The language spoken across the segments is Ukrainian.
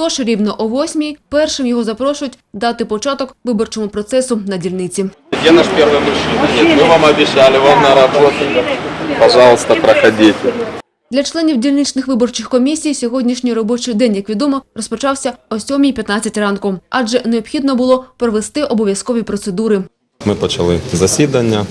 Тож рівно о восьмій першим його запрошують дати початок виборчому процесу на дільниці. Где наш первый мужчина? Нет, мы вам обещали, вам на работу. Пожалуйста, проходите. Для членів дільничних виборчих комісій сьогоднішній робочий день, як відомо, розпочався о 7.15 ранку, адже необхідно було провести обов'язкові процедури. Ми почали засідання,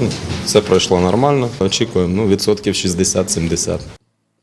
ну, все пройшло нормально. Очікуємо ну, відсотків 60-70.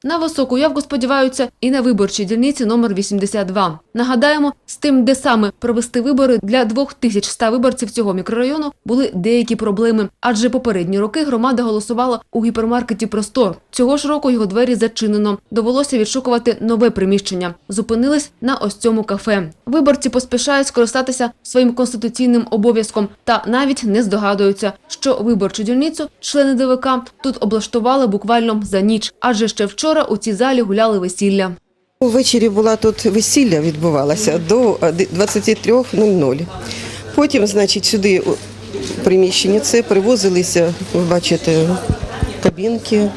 На високу явку сподіваються і на виборчій дільниці номер 82. Нагадаємо, з тим, де саме провести вибори для 2100 виборців цього мікрорайону були деякі проблеми, адже попередні роки громада голосувала у гіпермаркеті Простор. Цього ж року його двері зачинено. Довелося відшукувати нове приміщення. Зупинились на ось цьому кафе. Виборці поспішають скористатися своїм конституційним обов'язком та навіть не здогадуються, що виборчу дільницю члени ДВК тут облаштували буквально за ніч, адже ще вчора у цій залі гуляли весілля. Увечері була тут весілля відбувалося до 23.00. Потім, значить, сюди приміщення це привозилися, ви бачите, кабінки,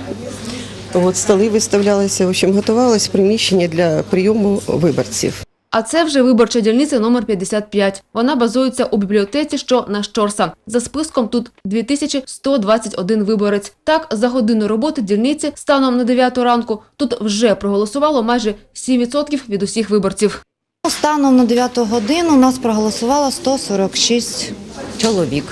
от столи виставлялися. В общем, готувалось приміщення для прийому виборців. А це вже виборча дільниця номер 55. Вона базується у бібліотеці, що на Щорса. За списком тут 2121 виборець. Так, за годину роботи дільниці станом на 9 ранку тут вже проголосувало майже 7% від усіх виборців. Станом на 9 годину нас проголосувало 146 чоловік.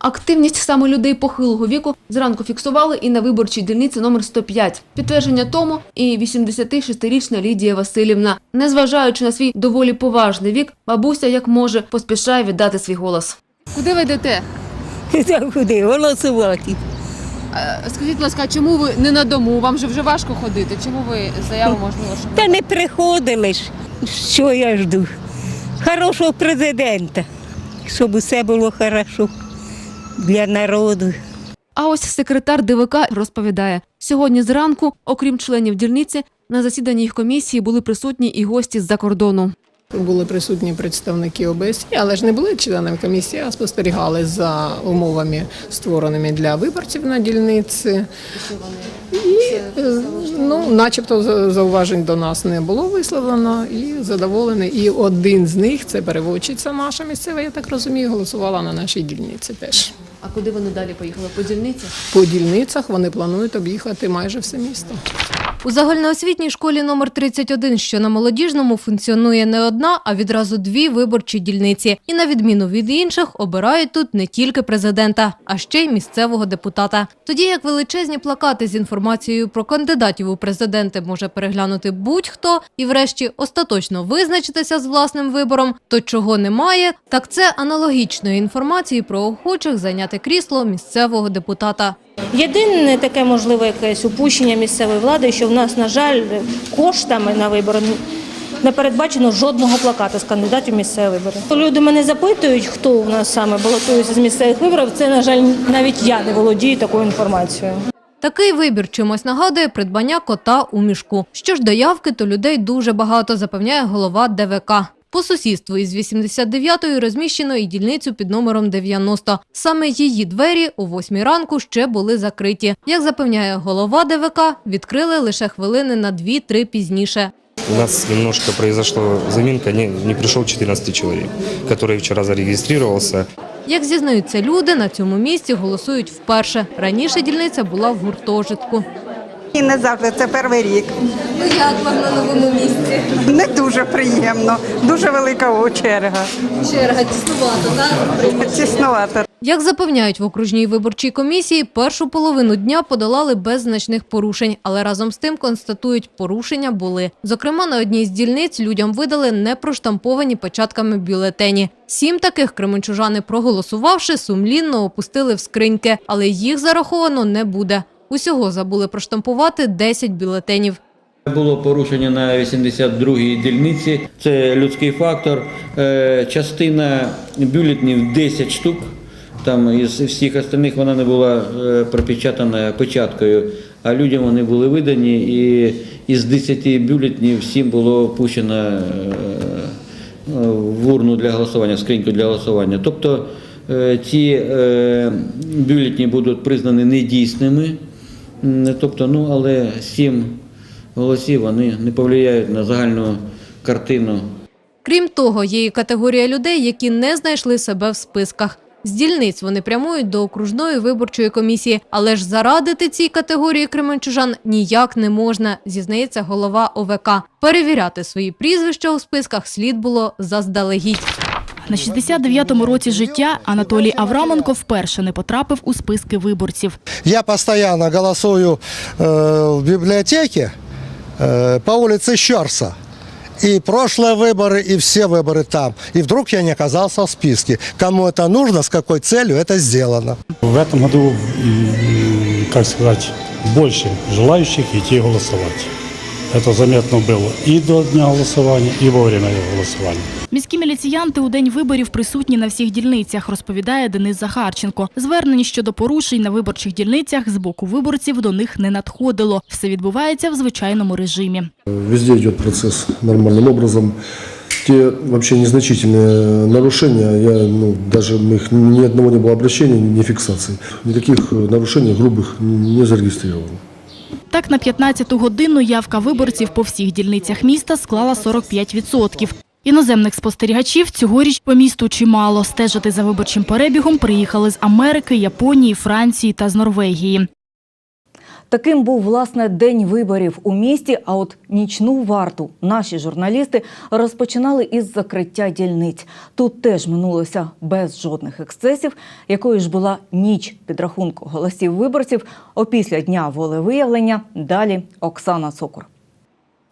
Активність саме людей похилого віку зранку фіксували і на виборчій дільниці номер 105. Підтвердження тому і 86-річна Лідія Васильівна. Незважаючи на свій доволі поважний вік, бабуся як може поспішає віддати свій голос. Куди ви йдете? Та куди голосувати? Скажіть, будь ласка, чому ви не на дому? Вам же вже важко ходити. Чому ви заяву можливо? Що Та не приходили ж. Що я жду? Хорошого президента, щоб усе було хорошо для народу. А ось секретар ДВК розповідає, сьогодні зранку, окрім членів дільниці, на засіданні їх комісії були присутні і гості з-за кордону. Були присутні представники ОБСЄ, але ж не були членами комісії, а спостерігали за умовами, створеними для виборців на дільниці. І, е, ну, начебто, зауважень до нас не було висловлено і задоволені. І один з них, це переводчиця наша місцева, я так розумію, голосувала на нашій дільниці теж. А куди вони далі поїхали? По дільниці? По дільницях вони планують об'їхати майже все місто. У загальноосвітній школі номер 31, що на молодіжному, функціонує не одна, а відразу дві виборчі дільниці. І на відміну від інших, обирають тут не тільки президента, а ще й місцевого депутата. Тоді як величезні плакати з інформацією про кандидатів у президенти може переглянути будь-хто і, врешті, остаточно визначитися з власним вибором, то чого немає, так це аналогічної інформації про охочих зайняти крісло місцевого депутата. Єдине таке можливе якесь упущення місцевої влади, що в нас, на жаль, коштами на вибори не передбачено жодного плаката з кандидатів місцеві вибори. Люди мене запитують, хто у нас саме балотується з місцевих виборів. Це, на жаль, навіть я не володію такою інформацією. Такий вибір чимось нагадує придбання кота у мішку. Що ж до явки, то людей дуже багато, запевняє голова ДВК. По сусідству із 89-ї розміщено і дільницю під номером 90. Саме її двері о 8 ранку ще були закриті. Як запевняє голова ДВК, відкрили лише хвилини на 2-3 пізніше. У нас немножко произошла заминка, не, не пришел 14 человек, который вчера зарегистрировался. Як зізнаються люди, на цьому місці голосують вперше. Раніше дільниця була в гуртожитку. І не завжди це перший рік. Ну як вам на новому місці? Не дуже приємно, дуже велика черга. Черга тіснувато, так? Тіснувато. Як запевняють в окружній виборчій комісії, першу половину дня подолали без значних порушень, але разом з тим констатують, порушення були. Зокрема, на одній з дільниць людям видали непроштамповані печатками бюлетені. Сім таких кременчужани, проголосувавши, сумлінно опустили в скриньки, але їх зараховано не буде. Усього забули проштампувати 10 бюлетенів. Було порушення на 82-й дільниці. Це людський фактор. Е, Частина бюлетнів 10 штук. Там із всіх остальних вона не була е, пропечатана печаткою, а людям вони були видані, і із 10 бюлетнів 7 було пущено е, в урну для голосування, в скриньку для голосування. Тобто ці бюлетні будуть признані недійсними. Тобто, ну, але сім голосів вони не повлияють на загальну картину. Крім того, є і категорія людей, які не знайшли себе в списках. З дільниць вони прямують до окружної виборчої комісії, але ж зарадити цій категорії кременчужан ніяк не можна, зізнається голова ОВК. Перевіряти свої прізвища у списках слід було заздалегідь. На 69-му році життя Анатолій Авраменко вперше не потрапив у списки виборців. Я постоянно голосую э, в библиотеке э, по улице Щерса. И прошлые выборы, и все выборы там. И вдруг я не оказался в списке. Кому это нужно, с какой целью это сделано. В этом году, м, как сказать, больше желающих идти голосовать. Это заметно было и до дня голосования, и во время голосования. Міські міліціянти у день виборів присутні на всіх дільницях, розповідає Денис Захарченко. Звернень щодо порушень на виборчих дільницях з боку виборців до них не надходило. Все відбувається в звичайному режимі. Везде идет процесс нормальным образом. Те вообще незначительные нарушения, я, ну, даже их ни одного не было обращения, ни фиксации. Никаких э, нарушений грубых не зарегистрировано. Так, на 15-ту годину явка виборців по всіх дільницях міста склала 45%. Іноземних спостерігачів цьогоріч по місту чимало. Стежити за виборчим перебігом приїхали з Америки, Японії, Франції та з Норвегії. Таким був власне день виборів у місті. А от нічну варту наші журналісти розпочинали із закриття дільниць. Тут теж минулося без жодних ексцесів. Якою ж була ніч підрахунку голосів виборців опісля дня волевиявлення. Далі Оксана Сокур.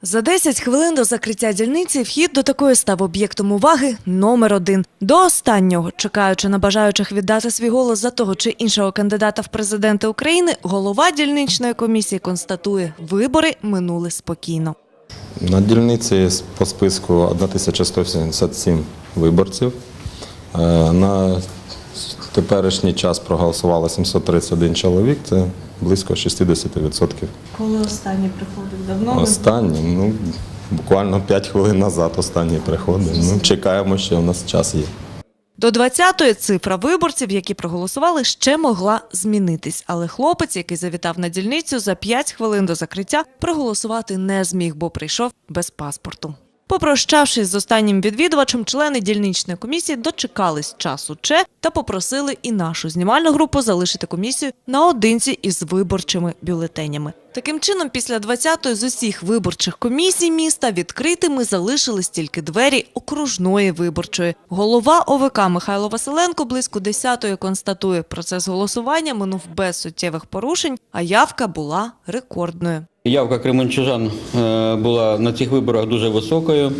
За 10 хвилин до закриття дільниці вхід до такої став об'єктом уваги номер один. До останнього, чекаючи на бажаючих віддати свій голос за того чи іншого кандидата в президенти України, голова дільничної комісії констатує, вибори минули спокійно. На дільниці по списку 1177 виборців. Е, На теперішній час проголосувало 731 чоловік, це близько 60%. Коли останній приходив давно? Останні, ну, буквально 5 хвилин назад останній приходив. Ну, чекаємо, що у нас час є. До 20-ї цифра виборців, які проголосували, ще могла змінитись. Але хлопець, який завітав на дільницю, за 5 хвилин до закриття проголосувати не зміг, бо прийшов без паспорту. Попрощавшись з останнім відвідувачем, члени дільничної комісії дочекались часу Че та попросили і нашу знімальну групу залишити комісію наодинці із виборчими бюлетенями. Таким чином, після 20-ї з усіх виборчих комісій міста відкритими залишились тільки двері окружної виборчої. Голова ОВК Михайло Василенко близько 10-ї констатує, процес голосування минув без суттєвих порушень, а явка була рекордною. Явка кременчужан е, була на цих виборах дуже високою.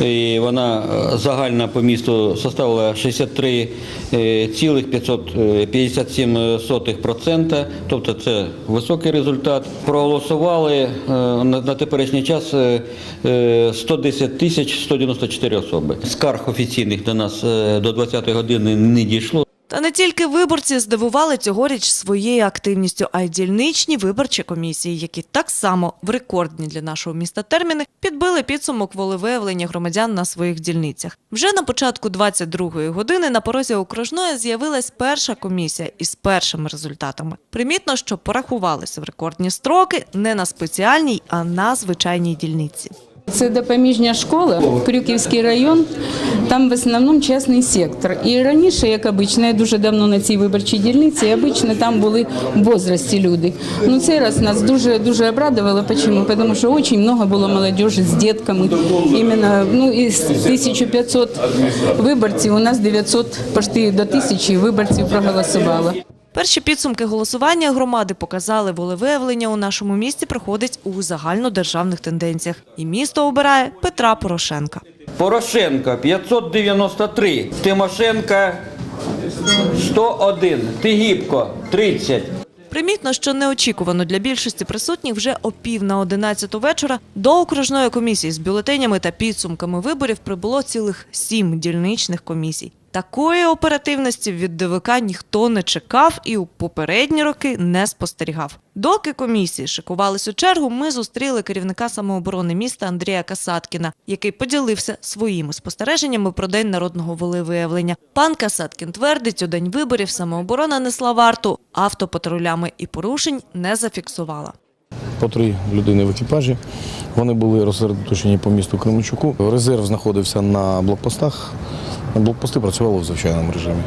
І вона е, загальна по місту составила 63,557%. Тобто це високий результат. Проголосували е, на теперішній час е, е, 110 тисяч 194 особи. Скарг офіційних до нас е, до 20-ї години не дійшло. Та не тільки виборці здивували цьогоріч своєю активністю, а й дільничні виборчі комісії, які так само в рекордні для нашого міста терміни підбили підсумок волевиявлення громадян на своїх дільницях. Вже на початку 22-ї години на порозі окружної з'явилась перша комісія із першими результатами. Примітно, що порахувалися в рекордні строки не на спеціальній, а на звичайній дільниці. Це допоміжня школа, Крюківський район, там в основному частний сектор. І раніше, як обично, я дуже давно на цій виборчій дільниці, і там були возрасті люди. Ну цей раз нас дуже дуже обрадувало. Чому? Тому що дуже багато було молодежі з дітками. Іменно ну, із 1500 виборців у нас 900, почти до 1000 виборців проголосувало. Перші підсумки голосування громади показали, волевиявлення у нашому місті проходить у загальнодержавних тенденціях. І місто обирає Петра Порошенка. Порошенко 593, Тимошенко 101, Тигіпко 30. Примітно, що неочікувано для більшості присутніх вже о пів на одинадцяту вечора до окружної комісії з бюлетенями та підсумками виборів прибуло цілих сім дільничних комісій. Такої оперативності від ДВК ніхто не чекав і у попередні роки не спостерігав. Доки комісії шикувались у чергу, ми зустріли керівника самооборони міста Андрія Касаткіна, який поділився своїми спостереженнями про день народного волевиявлення. Пан Касаткін твердить, у день виборів самооборона несла варту автопатрулями і порушень не зафіксувала. По три людини в екіпажі. Вони були розсередоточені по місту Кременчуку. Резерв знаходився на блокпостах. Блокпости працювали в звичайному режимі.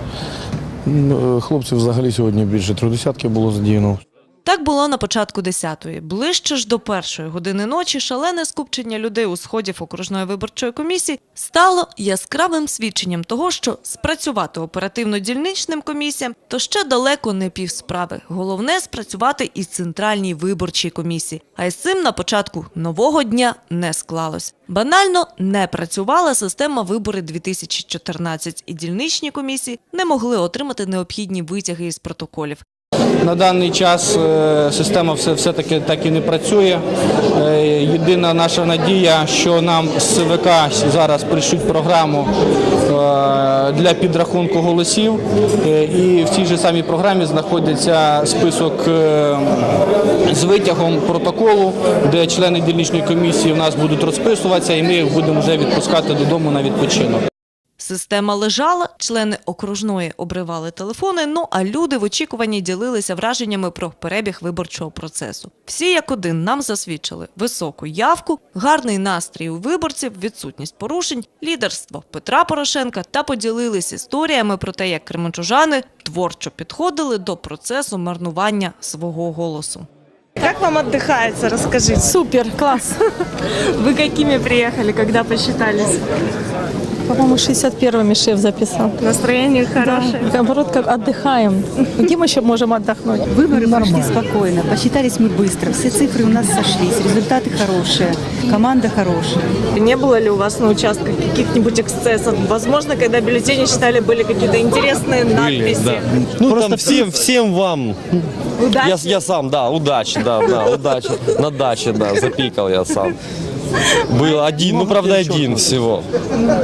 Е, Хлопців взагалі сьогодні більше трьох було задіяно. Так було на початку 10-ї. Ближче ж до першої години ночі шалене скупчення людей у сходів окружної виборчої комісії стало яскравим свідченням того, що спрацювати оперативно дільничним комісіям то ще далеко не пів справи. Головне спрацювати і центральній виборчій комісії. А із цим на початку нового дня не склалось. Банально не працювала система вибори 2014 і дільничні комісії не могли отримати необхідні витяги із протоколів. На даний час е, система все, все-таки так і не працює. Е, Єдина наша надія, що нам з ЦВК зараз прийшлють програму е, для підрахунку голосів. І в цій же самій програмі знаходиться список з витягом протоколу, де члени дільничної комісії в нас будуть розписуватися, і ми їх будемо вже відпускати додому на відпочинок. Система лежала, члени окружної обривали телефони, ну а люди в очікуванні ділилися враженнями про перебіг виборчого процесу. Всі як один нам засвідчили високу явку, гарний настрій у виборців, відсутність порушень, лідерство Петра Порошенка та поділились історіями про те, як кременчужани творчо підходили до процесу марнування свого голосу. Как вам отдыхается, расскажите. Супер, класс. Вы какими приехали, когда посчитались? По-моему, 61-ми шеф записал. Настроение хорошее? Да. Наоборот, как отдыхаем. Где мы еще можем отдохнуть? Выборы прошли спокойно, посчитались мы быстро, все цифры у нас сошлись, результаты хорошие, команда хорошая. Не было ли у вас на участках каких-нибудь эксцессов? Возможно, когда бюллетени считали, были какие-то интересные надписи? Ну, там всем, всем вам. Я, я сам, да, удачи, да, да, удачи. На даче, да, запикал я сам. Был один, ну, правда, один всего.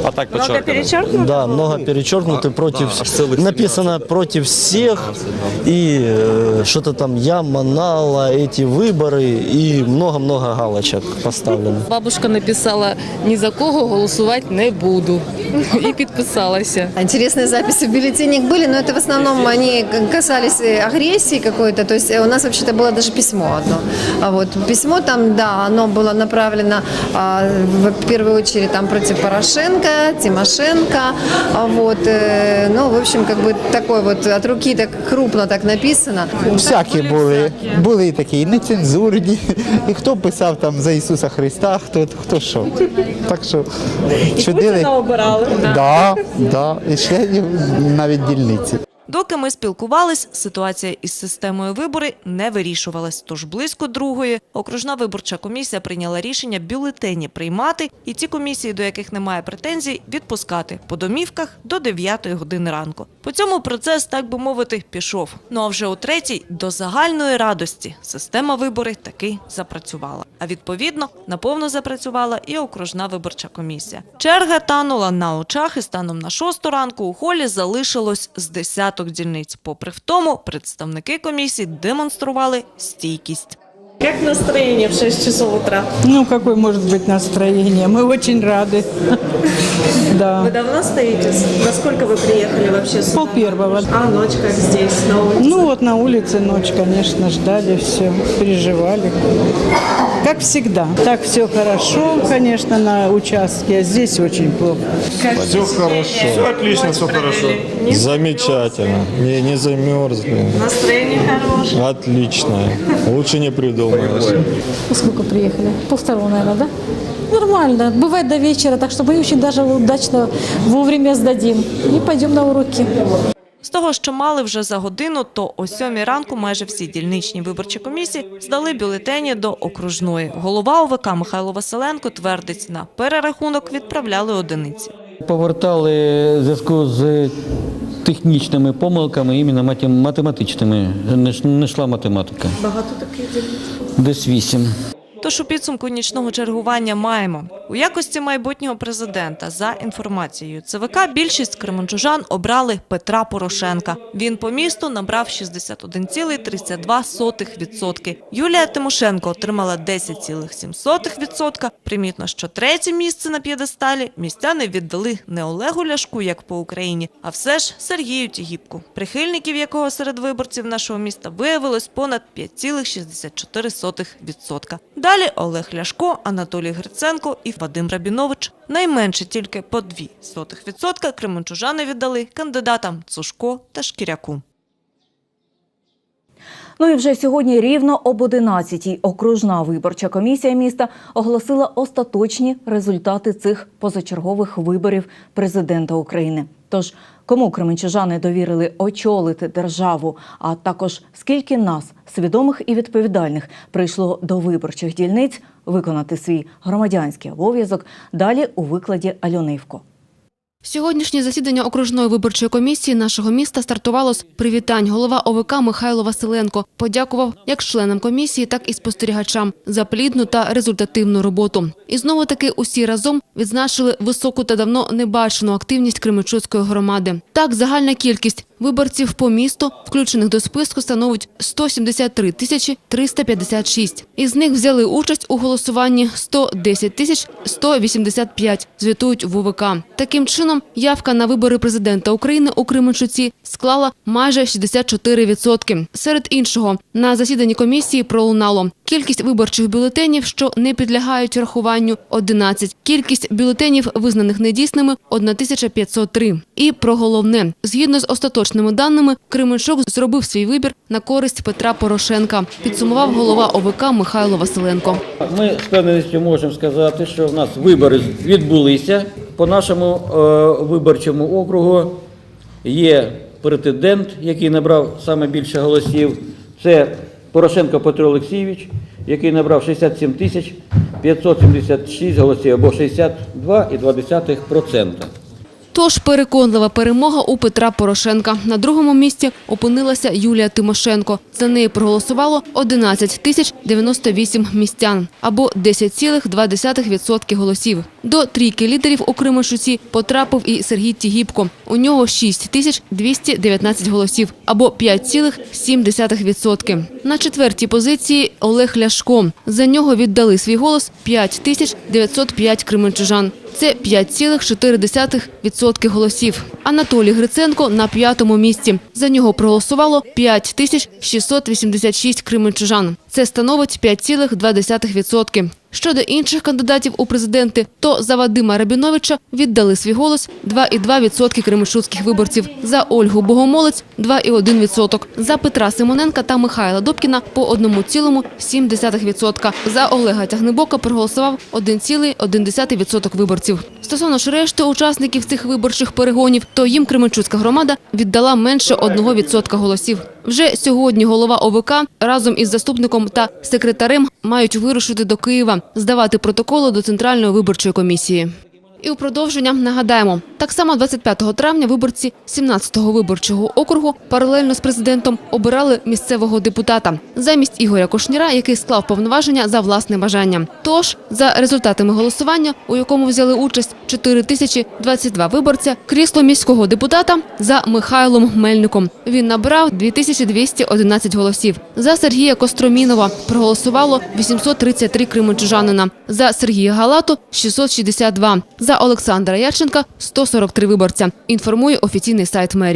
А так Много подчеркнуто. перечеркнуто? Да, много перечеркнуто против, написано против всех, и э, что-то там я манала, эти выборы, и много-много галочек поставлено. Бабушка написала ні за кого голосувати не буду і підписалася. Интересные записи в бюллетенях были, но это в основном они касались э, агрессии какой-то. То есть э, у нас вообще-то было даже письмо одно. А вот письмо там, да, оно было направлено а, в первую очередь там против Порошенко, Тимошенко. А вот, э, ну, в общем, как бы такой вот от руки так крупно так написано. Всякі були. Були і такі і нецензурні. І хто писав там за Ісуса Христа, хто, хто що. Так що чудили. обирали? Да, да. І членів навіть дільниці. Доки ми спілкувались, ситуація із системою вибори не вирішувалась. Тож близько другої окружна виборча комісія прийняла рішення бюлетені приймати і ті комісії, до яких немає претензій, відпускати по домівках до 9 години ранку. По цьому процес, так би мовити, пішов. Ну а вже у третій до загальної радості система вибори таки запрацювала. А відповідно наповно запрацювала і окружна виборча комісія. Черга танула на очах, і станом на шосту ранку у холі залишилось з десяток дільниць. Попри в тому, представники комісії демонстрували стійкість. Как настроение в 6 часов утра? Ну, какое может быть настроение? Мы очень рады. Да. Вы давно стоите? Во сколько вы приехали вообще сюда? Пол первого. А ночь как здесь, на улице? Ну, вот на улице ночь, конечно, ждали все, переживали. Как всегда. Так все хорошо, конечно, на участке, а здесь очень плохо. Все хорошо. Все отлично, все хорошо. Замечательно. Не, не замерзли. Настроение хорошее. Отлично. Лучше не придумаешь. Сколько приехали? Полвторого, наверное, да? Нормально. Бывает до вечера, так что мы очень даже удачно вовремя сдадим. И пойдем на уроки. З того, що мали вже за годину, то о сьомій ранку майже всі дільничні виборчі комісії здали бюлетені до окружної. Голова ОВК Михайло Василенко твердить, на перерахунок відправляли одиниці. Повертали в зв'язку з технічними помилками, іменно математичними. Не йшла математика. Багато таких? Десь вісім. Тож у підсумку нічного чергування маємо У якості майбутнього президента, за інформацією ЦВК, більшість кременчужан обрали Петра Порошенка. Він по місту набрав 61,32%. Юлія Тимошенко отримала 10,7%. Примітно, що третє місце на п'єдесталі містяни віддали не Олегу Ляшку, як по Україні, а все ж Сергію Тігіпку, прихильників якого серед виборців нашого міста виявилось понад 5,64%. Далі Олег Ляшко, Анатолій Гриценко і Вадим Рабінович. Найменше тільки по 0,02% кременчужани віддали кандидатам Цушко та Шкіряку. Ну і вже сьогодні рівно об 11-й окружна виборча комісія міста оголосила остаточні результати цих позачергових виборів президента України. Тож кому кременчужани довірили очолити державу, а також скільки нас, свідомих і відповідальних, прийшло до виборчих дільниць виконати свій громадянський обов'язок. Далі у викладі Альонивко. Сьогоднішнє засідання окружної виборчої комісії нашого міста стартувало з привітань. Голова ОВК Михайло Василенко подякував як членам комісії, так і спостерігачам за плідну та результативну роботу. І знову таки усі разом відзначили високу та давно небачену активність Кременчуцької громади. Так, загальна кількість виборців по місту, включених до списку, становить 173 тисячі 356. Із них взяли участь у голосуванні 110 тисяч 185, звітують в ОВК. Таким чином, явка на вибори президента України у Кременчуці склала майже 64%. Серед іншого, на засіданні комісії пролунало кількість виборчих бюлетенів, що не підлягають рахуванню – 11. Кількість бюлетенів, визнаних недійсними – 1503. І про головне. Згідно з остаточними даними, Кременчук зробив свій вибір на користь Петра Порошенка, підсумував голова ОВК Михайло Василенко. Ми з певністю можемо сказати, що в нас вибори відбулися. По нашому е, виборчому округу є претендент, який набрав саме більше голосів. Це Порошенко Петро Олексійович, який набрав 67 тисяч 576 голосів або 62,2%. Тож переконлива перемога у Петра Порошенка. На другому місці опинилася Юлія Тимошенко. За неї проголосувало 11 тисяч 98 містян, або 10,2% голосів. До трійки лідерів у Кременчуці потрапив і Сергій Тігіпко. У нього 6 тисяч 219 голосів, або 5,7%. На четвертій позиції Олег Ляшко. За нього віддали свій голос 5 тисяч 905 кременчужан. Це 5,4% голосів. Анатолій Гриценко на п'ятому місці. За нього проголосувало 5 тисяч 686 кременчужан. Це становить 5,2%. Щодо інших кандидатів у президенти, то за Вадима Рабіновича віддали свій голос 2,2% кременчуцьких виборців. За Ольгу Богомолець – 2,1%. За Петра Симоненка та Михайла Добкіна – по 1,7%. За Олега Тягнебока проголосував 1,1% виборців. Стосовно ж решти учасників цих виборчих перегонів, то їм Кременчуцька громада віддала менше 1% голосів. Вже сьогодні голова ОВК разом із заступником та секретарем мають вирушити до Києва, здавати протоколи до Центральної виборчої комісії. І у продовження нагадаємо, так само 25 травня виборці 17-го виборчого округу паралельно з президентом обирали місцевого депутата замість Ігоря Кошніра, який склав повноваження за власне бажання. Тож, за результатами голосування, у якому взяли участь 4022 виборця, крісло міського депутата за Михайлом Мельником. Він набрав 2211 голосів. За Сергія Костромінова проголосувало 833 кременчужанина. За Сергія Галату – 662. За Олександра Ярченка – 143 виборця. Інформує офіційний сайт мерії.